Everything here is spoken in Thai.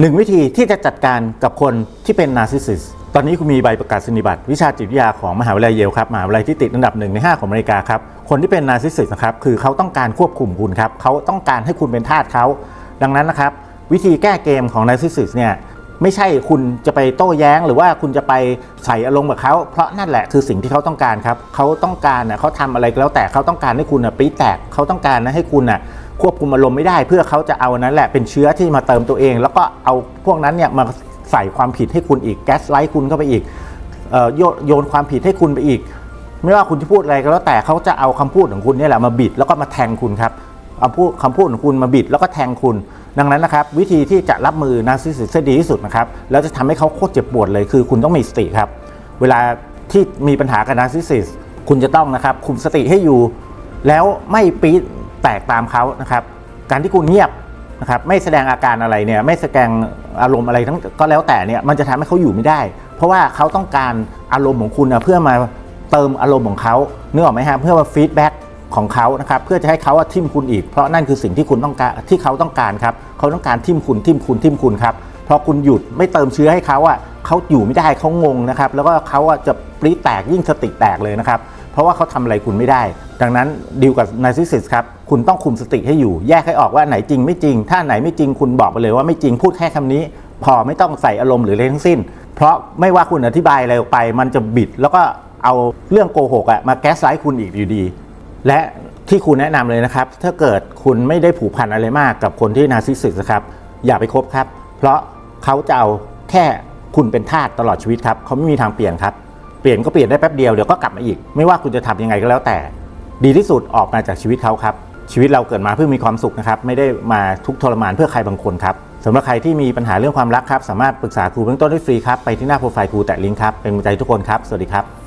หนึ่งวิธีที่จะจัดการกับคนที่เป็นนาร์ซิสซิสตอนนี้คุณมีใบประกาศนียบัตรวิชาจิตวิทยาของมหาวิทยาลัยเยลครับมหาวิทยาลัยที่ติดอันดับหนึ่งใน 5 ของอเมริกาครับ คนที่เป็นนาร์ซิสซิสนะครับคือเขาต้องการควบคุมคุณครับเขาต้องการให้คุณเป็นทาสเขาดังนั้นนะครับวิธีแก้เกมของนาร์ซิสซิสเนี่ยไม่ใช่คุณจะไปโต้แย้ง หรือว่าคุณจะไปใส่อารมณ์กับเขาเพราะนั่นแหละคือสิ่งที่เขาต้องการครับเขาต้องการนะเขาทำอะไรก็แล้วแต่เขาต้องการให้คุณนะปี๊แตกเขาต้องการนะให้คุณนะ ควบคุมอารมณ์ไม่ได้ เพื่อเขาจะเอานั้นแหละเป็นเชื้อที่มาเติมตัวเอง แล้วก็เอาพวกนั้นเนี่ยมาใส่ความผิดให้คุณอีกแก๊สไลท์คุณเข้าไปอีกโยโยนความผิดให้คุณไปอีก ไม่ว่าคุณจะพูดอะไรก็แล้วแต่เขาจะเอาคำพูดของคุณนี่แหละมาบิดแล้วก็มาแทงคุณครับเอาพูดคำพูดของคุณมาบิดแล้วก็แทงคุณ ดังนั้นนะครับ วิธีที่จะรับมือนาร์ซิสซิสได้ดีที่สุดนะครับแล้วจะทำให้เขาโคตรเจ็บปวดเลยคือคุณต้องมีสติครับ เวลาที่มีปัญหากับนาร์ซิสซิสคุณจะต้องนะครับคุมสติให้อยู่ แล้วไม่ปี๊ด แตกตามเขานะครับ การที่คุณเงียบนะครับไม่แสดงอาการอะไรเนี่ยไม่แสดงอารมณ์อะไรทั้งก็แล้วแต่เนี่ยมันจะทำให้เขาอยู่ไม่ได้ เพราะว่าเขาต้องการอารมณ์ของคุณนะเพื่อมาเติมอารมณ์ของเขาเนื้อออกไหมฮะเพื่อมาฟีดแบ็กของเขานะครับเพื่อจะให้เขาทิมคุณอีก เพราะนั่นคือสิ่งที่คุณต้องการที่เขาต้องการครับเขาต้องการทิมคุณทิมคุณทิมคุณครับพอคุณหยุดไม่เติมเชื้อให้เขาอะ เขาอยู่ไม่ได้เขางงนะครับ แล้วก็เขาจะปรีแตกยิ่งสติแตกเลยนะครับ เพราะว่าเขาทำอะไรคุณไม่ได้ ดังนั้นดีลกับนาร์ซิสซิสครับ คุณต้องคุมสติให้อยู่ แยกให้ออกว่าไหนจริงไม่จริง ถ้าไหนไม่จริงคุณบอกไปเลยว่าไม่จริงพูดแค่คำนี้ พอไม่ต้องใส่อารมณ์หรืออะไรทั้งสิ้น เพราะไม่ว่าคุณอธิบายอะไรออกไป มันจะบิด แล้วก็เอาเรื่องโกหกอะมาแก๊สไลท์คุณอีกอยู่ดี และที่คุณแนะนำเลยนะครับ ถ้าเกิดคุณไม่ได้ผูกพันอะไรมากกับคนที่นาร์ซิสซิสครับ อย่าไปคบครับ เพราะเขาจะเอาแค่ คุณเป็นทาสตลอดชีวิตครับเขาไม่มีทางเปลี่ยนครับเปลี่ยนก็เปลี่ยนได้แป๊บเดียวเดี๋ยวก็กลับมาอีก ไม่ว่าคุณจะทำยังไงก็แล้วแต่ ดีที่สุดออกมาจากชีวิตเขาครับชีวิตเราเกิดมาเพื่อมีความสุขนะครับไม่ได้มาทุกทรมานเพื่อใครบางคนครับสำหรับใครที่มีปัญหาเรื่องความรักครับสามารถปรึกษาครูเบื้องต้นได้ฟรีครับไปที่หน้าโปรไฟล์ครูแตะลิงก์ครับเป็นใจทุกคนครับสวัสดีครับ